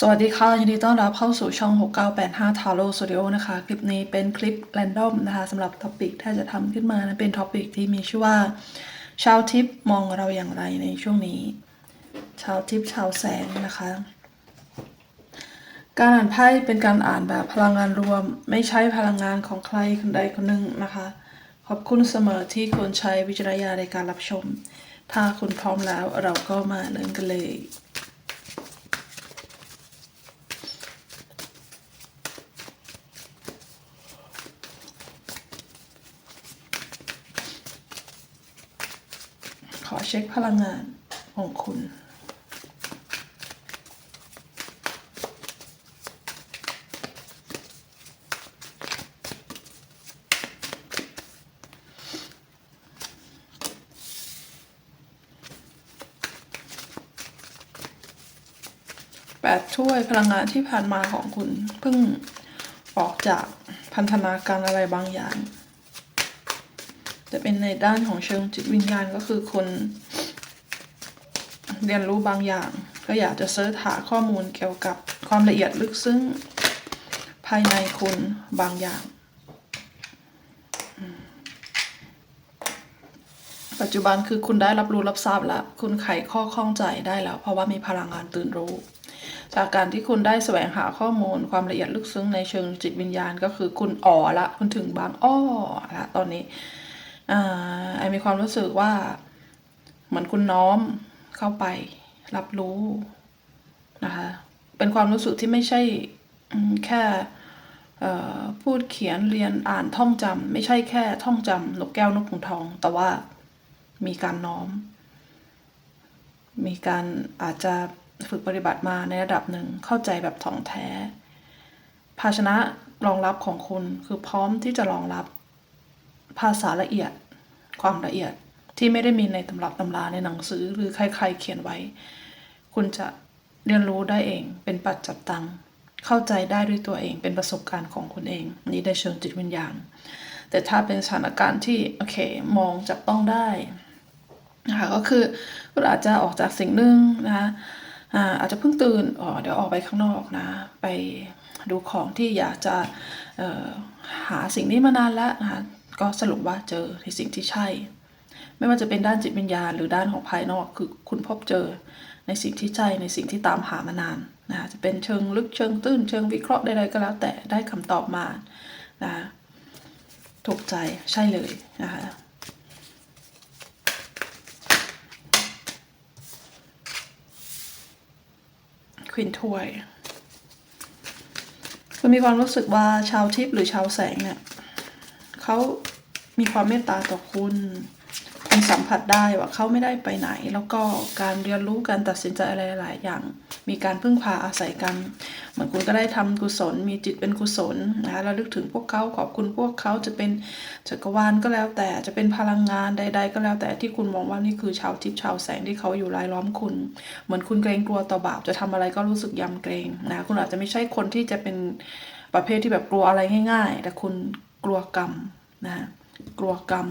สวัสดีค่ะ ยินดีต้อนรับเข้าสู่ช่อง 6985 Taro Studio นะคะ คลิปนี้เป็นคลิป r รนดอมนะคะสำหรับท็อปิกที่จะทำขึ้นมานะเป็นท็อปิกที่มีชื่อว่า ชาวทิพย์มองเราอย่างไรในช่วงนี้ ชาวทิพย์ชาวแสงนะคะ การอ่านไพ่เป็นการอ่านแบบพลังงานรวม ไม่ใช่พลังงานของใครคนใดคนหนึ่งนะคะ ขอบคุณเสมอที่คุณใช้วิจารณญาณในการรับชม ถ้าคุณพร้อมแล้วเราก็มาเริ่มกันเลย ขอเช็คพลังงานของคุณ แปดถ้วยพลังงานที่ผ่านมาของคุณเพิ่งออกจากพันธนาการอะไรบางอย่าง จะเป็นในด้านของเชิงจิตวิญญาณก็คือคนเรียนรู้บางอย่าง ก็อยากจะเสิร์ชหาข้อมูลเกี่ยวกับความละเอียดลึกซึ้งภายในคุณบางอย่าง ปัจจุบันคือคุณได้รับรู้รับทราบแล้ว คุณไขข้อข้องใจได้แล้ว เพราะว่ามีพลังงานตื่นรู้ จากการที่คุณได้แสวงหาข้อมูลความละเอียดลึกซึ้งในเชิงจิตวิญญาณ ก็คือคุณอ๋อละ คุณถึงบางอ้อละตอนนี้ ไอมีความรู้สึกว่า เหมือนคุณน้อมเข้าไปรับรู้นะคะ เป็นความรู้สึกที่ไม่ใช่แค่พูดเขียนเรียนอ่านท่องจำไม่ใช่แค่ท่องจำนกแก้วนกขุนทอง แต่ว่ามีการน้อม มีการอาจจะฝึกปฏิบัติมาในระดับหนึ่งเข้าใจแบบท่องแท้ ภาชนะรองรับของคุณคือพร้อมที่จะรองรับ ภาษาละเอียด ความละเอียดที่ไม่ได้มีในตำรับตำราในหนังสือหรือใครๆเขียนไว้ คุณจะเรียนรู้ได้เองเป็นปัจจับตัง เข้าใจได้ด้วยตัวเองเป็นประสบการณ์ของคุณเอง นี่ได้เชิงจิตวิญญาณ แต่ถ้าเป็นสถานการณ์ที่โอเคมองจับต้องได้นะคะก็คือคุณอาจจะออกจากสิ่งหนึ่งนะคะอาจจะเพิ่งตื่นอ๋อเดี๋ยวออกไปข้างนอกนะ ไปดูของที่อยากจะหาสิ่งนี้มานานแล้วนะคะ ก็สรุปว่าเจอในสิ่งที่ใช่ ไม่ว่าจะเป็นด้านจิตวิญญาณหรือด้านของภายนอกคือคุณพบเจอในสิ่งที่ใช่ในสิ่งที่ตามหามานานนะจะเป็นเชิงลึกเชิงตื้นเชิงวิเคราะห์ใดๆก็แล้วแต่ได้คำตอบมานะคะถูกใจใช่เลยนะคะควินถ้วยคุณมีความรู้สึกว่าชาวทิพย์หรือชาวแสงเนี่ย เขามีความเมตตาต่อคุณคุณสัมผัสได้ว่าเขาไม่ได้ไปไหน แล้วก็การเรียนรู้การตัดสินใจอะไรหลายอย่าง มีการพึ่งพาอาศัยกัน เหมือนคุณก็ได้ทำกุศล มีจิตเป็นกุศลนะคะแล้วลึกถึงพวกเขาขอบคุณพวกเขาจะเป็นจักรวาลก็แล้วแต่จะเป็นพลังงานใด ๆ ก็แล้วแต่ที่คุณมองว่านี่คือชาวทิพย์ชาวแสงที่เขาอยู่รายล้อมคุณ เหมือนคุณเกรงกลัวต่อบาปจะทำอะไรก็รู้สึกยำเกรงนะคุณอาจจะไม่ใช่คนที่จะเป็นประเภทที่แบบกลัวอะไรง่าย ๆ แต่คุณ กลัวกรรมนะกลัวกรรม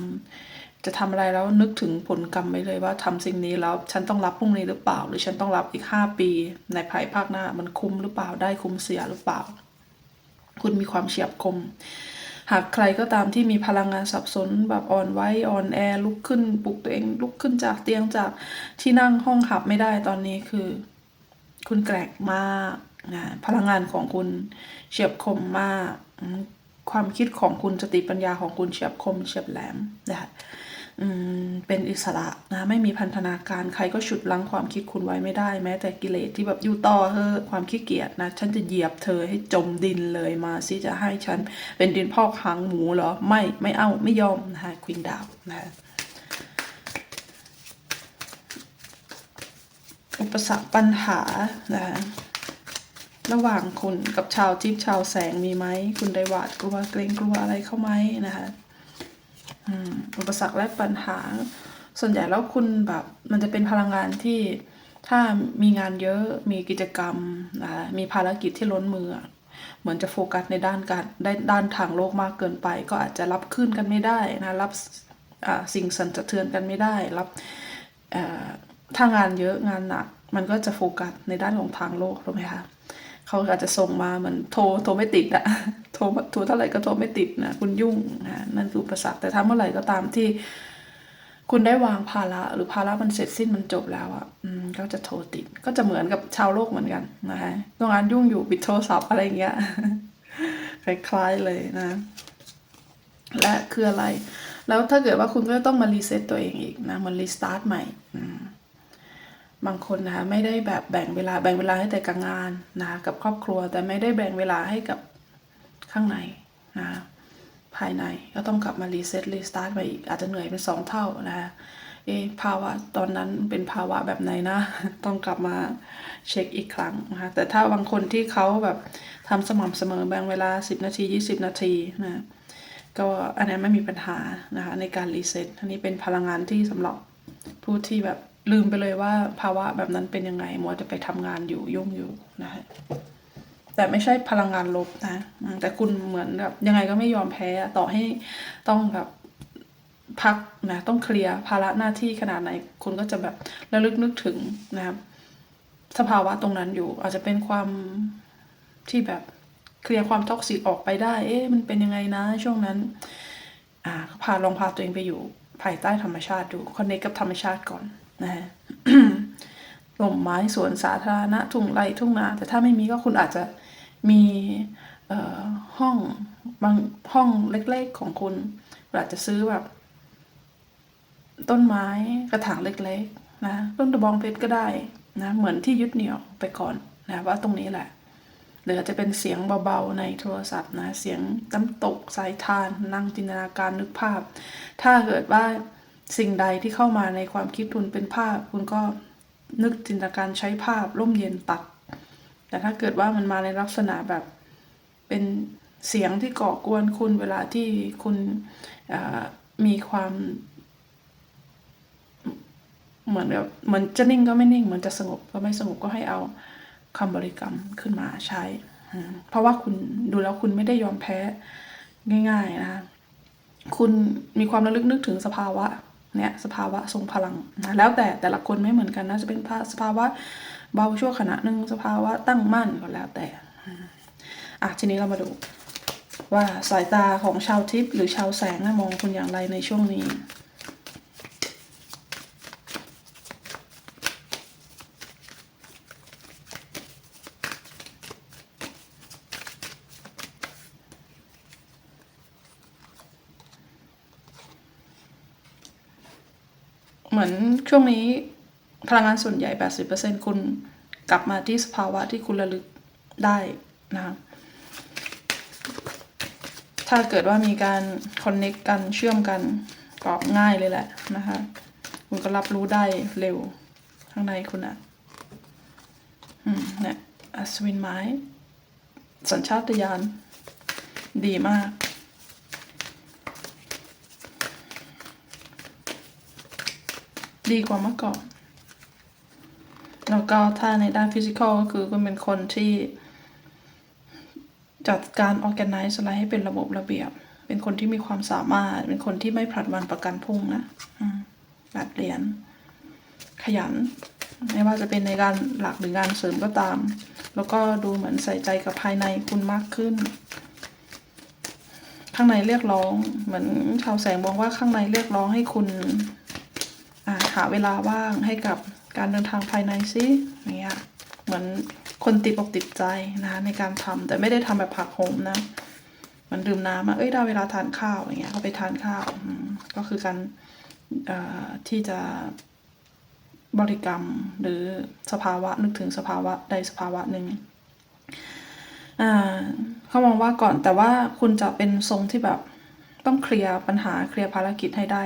จะทำอะไรแล้วนึกถึงผลกรรมไว้เลยว่าทำสิ่งนี้แล้วฉันต้องรับพรุ่งนี้หรือเปล่า หรือฉันต้องรับอีกห้าปี ในภายภาคหน้ามันคุ้มหรือเปล่าได้คุ้มเสียหรือเปล่า คุณมีความเฉียบคม หากใครก็ตามที่มีพลังงานสับสนแบบอ่อนไหวอ่อนแอลุกขึ้นปลุกตัวเอง ลุกขึ้นจากเตียงจากที่นั่งห้องหับไม่ได้ตอนนี้คือ คุณแกร่งมากนะพลังงานของคุณเฉียบคมมาก ความคิดของคุณสติปัญญาของคุณเฉียบคมเฉียบแหลมนะคะเป็นอิสระนะไม่มีพันธนาการใครก็ฉุดลังความคิดคุณไว้ไม่ได้ แม้แต่กิเลสที่แบบอยู่ต่อเธอความขี้เกียจนะฉันจะเหยียบเธอให้จมดินเลยมาสิจะให้ฉันเป็นดินพอกหางหมูเหรอไม่ไม่เอาไม่ยอมนะคะควินดาวนะคะอุปสรรคปัญหานะคะ ระหว่างคุณกับชาวทิพย์ชาวแสงมีไหม คุณได้หวาดกลัวเกรงกลัวอะไรเข้าไหมนะคะอุปสรรคและปัญหา ส่วนใหญ่แล้วคุณแบบมันจะเป็นพลังงานที่ถ้ามีงานเยอะมีกิจกรรมนะคะมีภารกิจที่ล้นมือ เหมือนจะโฟกัสในด้านการได้ด้านทางโลกมากเกินไป ก็อาจจะรับขึ้นกันไม่ได้นะรับสิ่งสั่นสะเทือนกันไม่ได้รับถ้างานเยอะงานหนัก มันก็จะโฟกัสในด้านของทางโลกถูกไหมคะ เขาอาจจะส่งมาเหมือนโทรโทรไม่ติดอะโทรโทรเท่าไหร่ก็โทรไม่ติดนะคุณยุ่งนะนั่นคืออุปสรรคแต่ถ้าเมื่อไหร่ก็ตามที่ คุณได้วางภาระหรือภาระมันเสร็จสิ้นมันจบแล้วอะอืมก็จะโทรติด ก็จะเหมือนกับชาวโลกเหมือนกันนะคะตรงงานยุ่งอยู่ปิดโทรศัพท์อะไรอย่างเงี้ยคล้ายๆเลยนะ และคืออะไร แล้วถ้าเกิดว่าคุณก็ต้องมารีเซ็ตตัวเองอีกนะมันรีสตาร์ทใหม่อืม บางคนนะคะไม่ได้แบบแบ่งเวลาแบ่งเวลาให้แต่กับงานนะคะกับครอบครัวแต่ไม่ได้แบ่งเวลาให้กับข้างในนะภายในก็ต้องกลับมารีเซ็ตรีสตาร์ทไปอีกอาจจะเหนื่อยเป็นสองเท่านะคะเอภาวะตอนนั้นเป็นภาวะแบบไหนนะ ต้องกลับมาเช็คอีกครั้งนะคะแต่ถ้าบางคนที่เขาแบบทำสม่ำเสมอแบ่งเวลา 10 นาที 20 นาทีนะก็อันนี้ไม่มีปัญหานะคะในการรีเซ็ตอันนี้เป็นพลังงานที่สำหรับผู้ที่แบบ ลืมไปเลยว่าภาวะแบบนั้นเป็นยังไงมัวจะไปทำงานอยู่ยุ่งอยู่นะคะแต่ไม่ใช่พลังงานลบนะ แต่คุณเหมือนแบบยังไงก็ไม่ยอมแพ้ต่อให้ต้องแบบพักนะต้องเคลียร์ภาระหน้าที่ขนาดไหน คุณก็จะแบบระลึกนึกถึงนะครับสภาวะตรงนั้นอยู่ อาจจะเป็นความที่แบบเคลียร์ความท็อกซิกออกไปได้ เอ๊ะมันเป็นยังไงนะ ช่วงนั้น อ่าพาลองพาตัวเองไปอยู่ภายใต้ธรรมชาติดูคอนเนคกับธรรมชาติก่อน นะฮะลมไม้สวนสาธารณะทุ่งไร่ทุ่งนา แต่ถ้าไม่มีก็คุณอาจจะมีห้องบางห้องเล็กๆของคุณคุณอาจจะซื้อแบบ ต้นไม้กระถางเล็กๆนะต้นตะบองเพชรก็ได้นะเหมือนที่ยึดเหนี่ยวไปก่อนนะว่าตรงนี้แหละหรืออาจจะเป็นเสียงเบาๆในโทรศัพท์นะเสียงน้ำตกสายทานนั่งจินตนาการนึกภาพ ถ้าเกิดว่า สิ่งใดที่เข้ามาในความคิดคุณเป็นภาพ คุณก็นึกจินตนาการใช้ภาพร่มเย็นตัด แต่ถ้าเกิดว่ามันมาในลักษณะแบบเป็นเสียงที่ก่อกวนคุณเวลาที่คุณมีความเหมือนแบบเหมือนจะนิ่งก็ไม่นิ่ง เหมือนจะสงบก็ไม่สงบก็ให้เอาคำบริกรรมขึ้นมาใช้ เพราะว่าคุณดูแล้วคุณไม่ได้ยอมแพ้ง่าย ๆ นะคะคุณมีความระลึกนึกถึงสภาวะ เนี่ยสภาวะทรงพลังนะแล้วแต่แต่ละคนไม่เหมือนกันนะจะเป็นภาสภาวะเบาชั่วขณะหนึ่งสภาวะตั้งมั่นก็แล้วแต่อะทีนี้เรามาดูว่าสายตาของชาวทิพย์หรือชาวแสงนะมองคุณอย่างไรในช่วงนี้ เหมือนช่วงนี้พลังงานส่วนใหญ่ 80%คุณกลับมาที่สภาวะที่คุณระลึกได้นะคะถ้าเกิดว่ามีการคอนเน็กกันเชื่อมกันก็ง่ายเลยแหละนะคะคุณก็รับรู้ได้เร็วข้างในคุณอะอืมเนี่ยอัศวินไม้ สัญชาตญาณดีมาก ดีกว่าเมื่อก่อน แล้วก็ถ้าในด้านฟิสิกอลก็คือคุณเป็นคนที่ จัดการ organize อะไรให้เป็นระบบระเบียบ เป็นคนที่มีความสามารถ เป็นคนที่ไม่ผลัดวันประกันพรุ่งนะอืมแบบเรียน ขยัน ไม่ว่าจะเป็นในการหลักหรืองานเสริมก็ตาม แล้วก็ดูเหมือนใส่ใจกับภายในคุณมากขึ้นข้างในเรียกร้องเหมือนชาวแสงมองว่าข้างในเรียกร้องให้คุณาหาเวลาว่างให้กับการเดินทางภายในซิอย่างเงี้ยเหมือนคนติดอกติดใจนะคะในการทำแต่ไม่ได้ทำแบบผักโหมนะมันดื่มน้ำอะเอ้ยได้เวลาทานข้าวอย่างเงี้ยเขาไปทานข้าวก็คือการที่จะบริกรรมหรือสภาวะนึกถึงสภาวะใดสภาวะหนึ่งเขามองว่าก่อนแต่ว่าคุณจะเป็นทรงที่แบบต้องเคลียร์ปัญหาเคลียร์ภารกิจให้ได้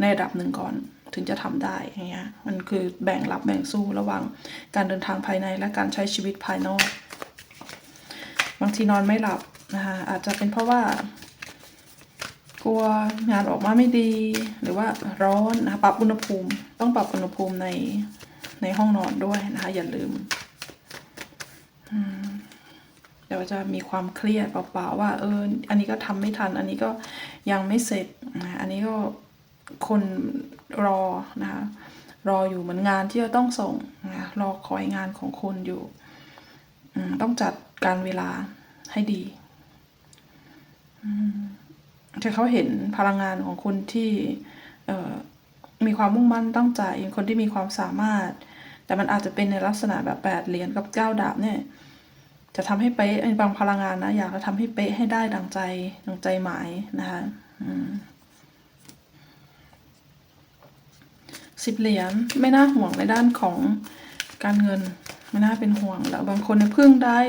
ในระดับหนึ่งก่อน ถึงจะทำได้อย่างเงี้ยมันคือแบ่งรับแบ่งสู้ระหว่างการเดินทางภายในและการใช้ชีวิตภายนอก บางทีนอนไม่หลับนะคะอาจจะเป็นเพราะว่า กลัวงานออกมาไม่ดี หรือว่าร้อนนะคะปรับอุณหภูมิ ต้องปรับอุณหภูมิในในห้องนอนด้วยนะคะอย่าลืมเดี๋ยวจะมีความเครียดเปล่าๆว่า เออ อันนี้ก็ทำไม่ทัน อันนี้ก็ยังไม่เสร็จ อันนี้ก็ คนรอนะคะรออยู่เหมือนงานที่จะต้องส่งนะรอคอยงานของคุณอยู่ต้องจัดการเวลาให้ดีอืมแต่เขาเห็นพลังงานของคุณที่มีความมุ่งมั่นตั้งใจคนที่มีความสามารถ แต่มันอาจจะเป็นในลักษณะแบบแปดเหรียญกับเก้าดาบเนี่ย จะทำให้เป๊ะในบางพลังงานนะ อยากจะทำให้เป๊ะให้ได้ดังใจดังใจหมายนะคะอืม สิบเหรียญไม่น่าห่วงในด้านของการเงิน ไม่น่าเป็นห่วงแล้วบางคนเนี่ยเพิ่งได้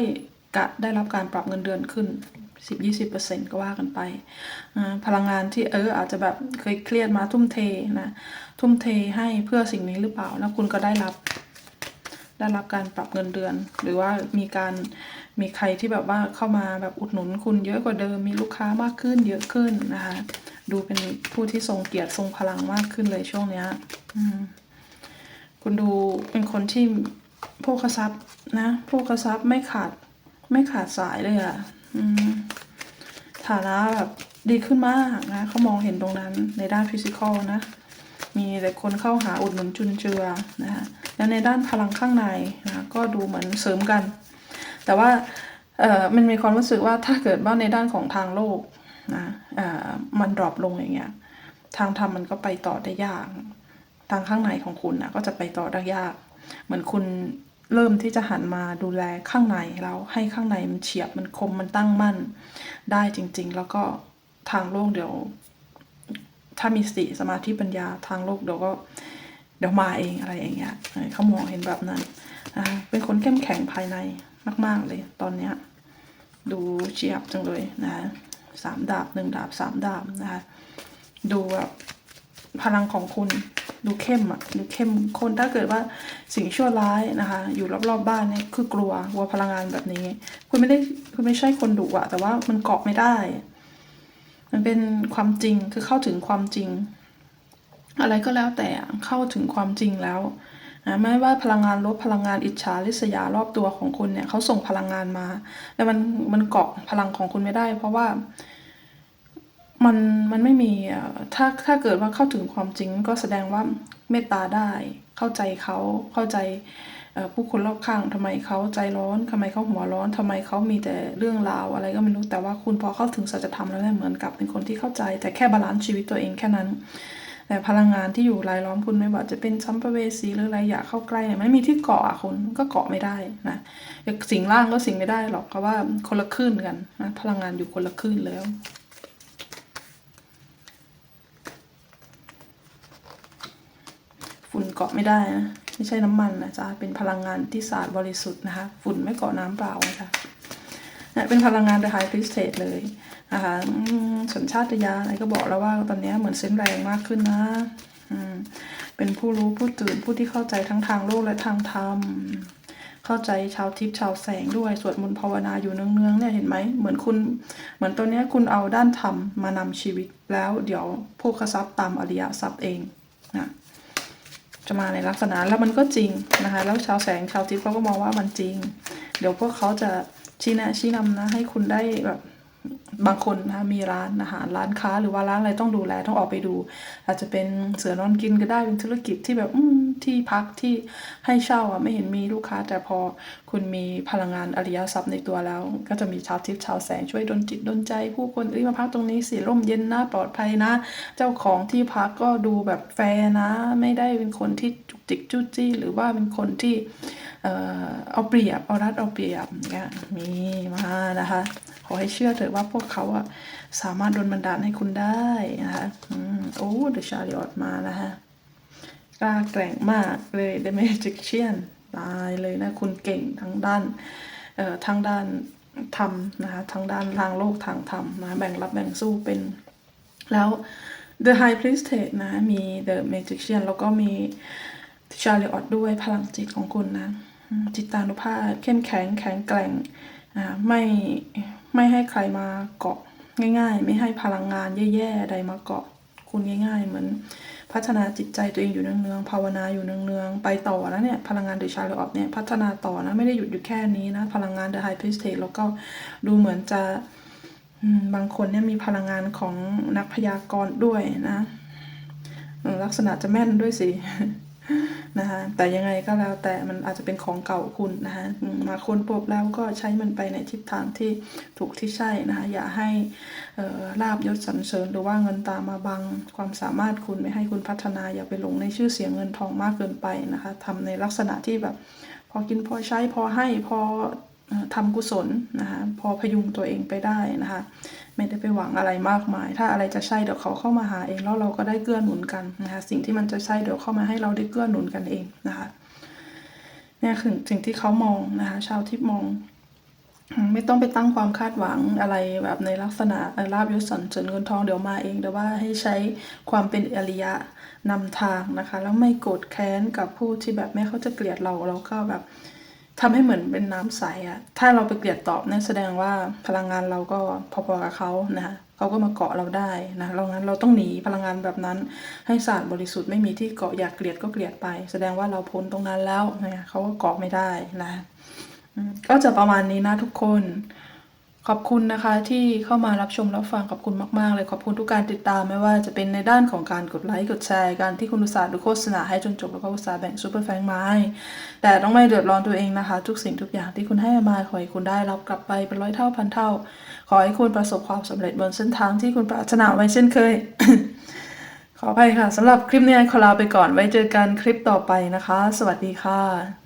กะได้รับการปรับเงินเดือนขึ้นสิบยี่สิบเปอร์เซ็นก็ว่ากันไปพลังงานที่เอออาจจะแบบเคยเครียดมาทุ่มเทนะทุ่มเทให้เพื่อสิ่งนี้หรือเปล่าแล้วคุณก็ได้รับ ได้รับการปรับเงินเดือน หรือว่ามีการมีใครที่แบบว่าเข้ามาแบบอุดหนุนคุณเยอะกว่าเดิมมีลูกค้ามากขึ้นเยอะขึ้นนะคะ ดูเป็นผู้ที่ทรงเกียรติทรงพลังมากขึ้นเลยช่วงเนี้ยอืมคุณดูเป็นคนที่โภคทรัพย์นะโภคทรัพย์ไม่ขาดไม่ขาดสายเลยอะ่ะอืมฐานะแบบดีขึ้นมากนะเขามองเห็นตรงนั้นในด้านฟิสิกอลนะ มีแต่คนเข้าหาอุดหนุนจุนเจือนะคะแล้วในด้านพลังข้างในนะก็ดูเหมือนเสริมกัน แต่ว่าเอ่อมันมีความรู้สึกว่าถ้าเกิดว่าในด้านของทางโลก นะมันดรอปลงอย่างเงี้ยทางธรรมมันก็ไปต่อได้ยาก ทางข้างในของคุณนะก็จะไปต่อได้ยาก เหมือนคุณเริ่มที่จะหันมาดูแลข้างในแล้วให้ข้างในมันเฉียบมันคมมันตั้งมั่น ได้จริง ๆ แล้วก็ทางโลกเดี๋ยว ถ้ามีสติสมาธิปัญญาทางโลกเดี๋ยวก็เดี๋ยวมาเองอะไรอย่างเงี้ยเขามองเห็นแบบนั้นเป็นคนเข้มแข็งภายในมาก ๆเลยตอนเนี้ยดูเฉียบจังเลยนะ สามดาบหนึ่งดาบสามดาบนะคะดูแบบพลังของคุณดูเข้มอะดูเข้มคนถ้าเกิดว่าสิ่งชั่วร้ายนะคะ อยู่รอบๆบบ้านเนี่ยคือกลัวกลัวพลังงานแบบนี้ คุณไม่ได้คุณไม่ใช่คนดุอะแต่ว่ามันเกาะไม่ได้ มันเป็นความจริงคือเข้าถึงความจริง อะไรก็แล้วแต่เข้าถึงความจริงแล้ว ไม่ว่าพลังงานลบพลังงานอิจฉาริษยารอบตัวของคุณเนี่ยเขาส่งพลังงานมา แต่มันมันเกาะพลังของคุณไม่ได้ เพราะว่ามันมันไม่มีถ้าถ้าเกิดว่าเข้าถึงความจริงก็แสดงว่าเมตตาได้ เข้าใจเขาเข้าใจผู้คนรอบข้างทำไมเขาใจร้อนทำไมเขาหัวร้อนทำไมเขามีแต่เรื่องราวอะไรก็ไม่รู้แต่ว่าคุณพอเข้าถึงสัจธรรมแล้วเนี่ยเหมือนกับเป็นคนที่เข้าใจ แต่แค่บาลานซ์ชีวิตตัวเองแค่นั้น แต่พลังงานที่อยู่รายล้อมคุณไม่ว่าจะเป็นสัมภเวสีหรืออะไรอยากเข้าใกล้เนี่ยไม่มีที่เกาะอะคุณก็เกาะไม่ได้นะสิ่งล่างก็สิ่งไม่ได้หรอกเพราะว่าคนละคลื่นกันนะพลังงานอยู่คนละคลื่นแล้วฝุ่นเกาะไม่ได้นะไม่ใช่น้ำมันนะจ๊ะเป็นพลังงานที่สะอาดบริสุทธิ์นะคะฝุ่นไม่เกาะน้ำเปล่านะคะนะเป็นพลังงาน The High Priestess เลย นะคะอืมสัญชาตญาณอะไรก็บอกแล้วว่าตอนนี้เหมือนเส้นแรงมากขึ้นนะอืเป็นผู้รู้ผู้ตื่นผู้ที่เข้าใจทั้งทางโลกและทางธรรม เข้าใจชาวทิพย์ชาวแสงด้วยสวดมนต์ภาวนาอยู่เนืองๆเนี่ยเห็นไหมเหมือนคุณ เหมือนตัวเนี้ยคุณเอาด้านธรรมมานำชีวิตแล้วเดี๋ยวโภคทรัพย์ตามอริยทรัพย์เองนะจะมาในลักษณะแล้วมันก็จริงนะคะแล้วชาวแสงชาวทิพย์เขาก็มองว่ามันจริง เดี๋ยวพวกเขาจะชี้แนะชี้นำนะให้คุณได้แบบ บางคนนะมีร้านอาหารร้านค้าหรือว่าร้านอะไรต้องดูแลต้องออกไปดู อาจจะเป็นเสือนอนกินก็ได้เป็นธุรกิจที่แบบอืที่พักที่ให้เช่าอะไม่เห็นมีลูกค้า แต่พอคุณมีพลังงานอริยทรัพย์ในตัวแล้ว ก็จะมีชาวทิพย์ชาวแสงช่วยดลจิตดลใจ ผู้คนที่มาพักตรงนี้สิร่มเย็นนะปลอดภัยนะ เจ้าของที่พักก็ดูแบบแฟร์นะ ไม่ได้เป็นคนที่จุกจิกจู้จี้ หรือว่าเป็นคนที่เอ่อเอาเปรียบเอารัดเอาเปรียบอย่างเงี้ยมีมานะคะ อให้เชื่อเถอะว่าพวกเขาอะสามารถโดนบันดาลให้คุณได้นะคะอืมโอ้เดชาริออตมานะคะกล้าแกร่งมากเลย The Magician ตายเลยนะ คุณเก่งทั้งด้านเอ่อทั้งด้านธรรมนะคะทั้งด้านทางโลกทางธรรมนะแบ่งรับแบ่งสู้เป็น แล้ว The High Priestess นะ มี The Magician แล้วก็มีชาริออตด้วยพลังจิตของคุณนะ จิตตานุภาพเข้มแข็งแข็งแกร่งไม่ ไม่ให้ใครมาเกาะง่าย ๆ ไม่ให้พลังงานแย่ๆใดมาเกาะคุณง่าย ๆ เหมือน พัฒนาจิตใจตัวเองอยู่เนืองๆภาวนาอยู่เนืองๆไปต่อนะเนี่ยพลังงานเดชาริออตเนี่ยพัฒนาต่อนะไม่ได้หยุดอยู่แค่นี้นะพลังงาน The High Priestess แล้วก็ดูเหมือนจะบางคนเนี่ยมีพลังงานของนักพยากรณ์ด้วยนะลักษณะจะแม่นด้วยสิ นะคะแต่ยังไงก็แล้วแต่มันอาจจะเป็นของเก่าคุณนะคะมาค้นพบแล้วก็ใช้มันไปในทิศทางที่ถูกที่ใช่นะคะอย่าให้ลาบยศสรรเสริญหรือว่าเงินตามมาบังความสามารถคุณไม่ให้คุณพัฒนาอย่าไปหลงในชื่อเสียงเงินทองมากเกินไปนะคะทำในลักษณะที่แบบพอกินพอใช้พอให้พอ ทำกุศลนะคะพอพยุงตัวเองไปได้นะคะไม่ได้ไปหวังอะไรมากมาย ถ้าอะไรจะใช่เดี๋ยวเขาเข้ามาหาเองแล้วเราก็ได้เกื้อหนุนกันนะคะสิ่งที่มันจะใช่เดี๋ยวเข้ามาให้เราได้เกื้อหนุนกันเองนะคะเนี่ยคือสิ่งที่เขามองนะคะชาวทิพย์มอง ไม่ต้องไปตั้งความคาดหวังอะไรแบบในลักษณะลาบยศสรรเสริญเงินทองเดี๋ยวมาเองแต่ว่าให้ใช้ความเป็นอริยะนำทางนะคะ แล้วไม่โกรธแค้นกับผู้ที่แบบแม้เขาจะเกลียดเราเราก็แบบ ทำให้เหมือนเป็นน้ำใสอะถ้าเราไปเกลียดตอบนั่นแสดงว่าพลังงานเราก็พอๆกับเขานะคะเขาก็มาเกาะเราได้นะเรางั้นเราต้องหนีพลังงานแบบนั้น ให้สะอาดบริสุทธิ์ไม่มีที่เกาะอยากเกลียดก็เกลียดไป แสดงว่าเราพ้นตรงนั้นแล้วนะเขาก็เกาะไม่ได้นะก็จะประมาณนี้นะทุกคน ขอบคุณนะคะที่เข้ามารับชมรับฟังขอบคุณมากๆเลยขอบคุณทุกการติดตามไม่ว่าจะเป็นในด้านของการกดไลค์กดแชร์การที่คุณอุตส่าห์ดูโฆษณาให้จนจบแล้วก็อุตส่าห์แบ่งซูเปอร์แฟงมาให้แต่ต้องไม่เดือดร้อนตัวเองนะคะ ทุกสิ่งทุกอย่างที่คุณให้มาขอให้คุณได้รับกลับไปเป็นร้อยเท่าพันเท่า ขอให้คุณประสบความสำเร็จบนเส้นทางที่คุณปรารถนาไว้เช่นเคย ขออภัยค่ะสำหรับคลิปนี้ขอลาไปก่อนไว้เจอกันคลิปต่อไปนะคะ สวัสดีค่ะ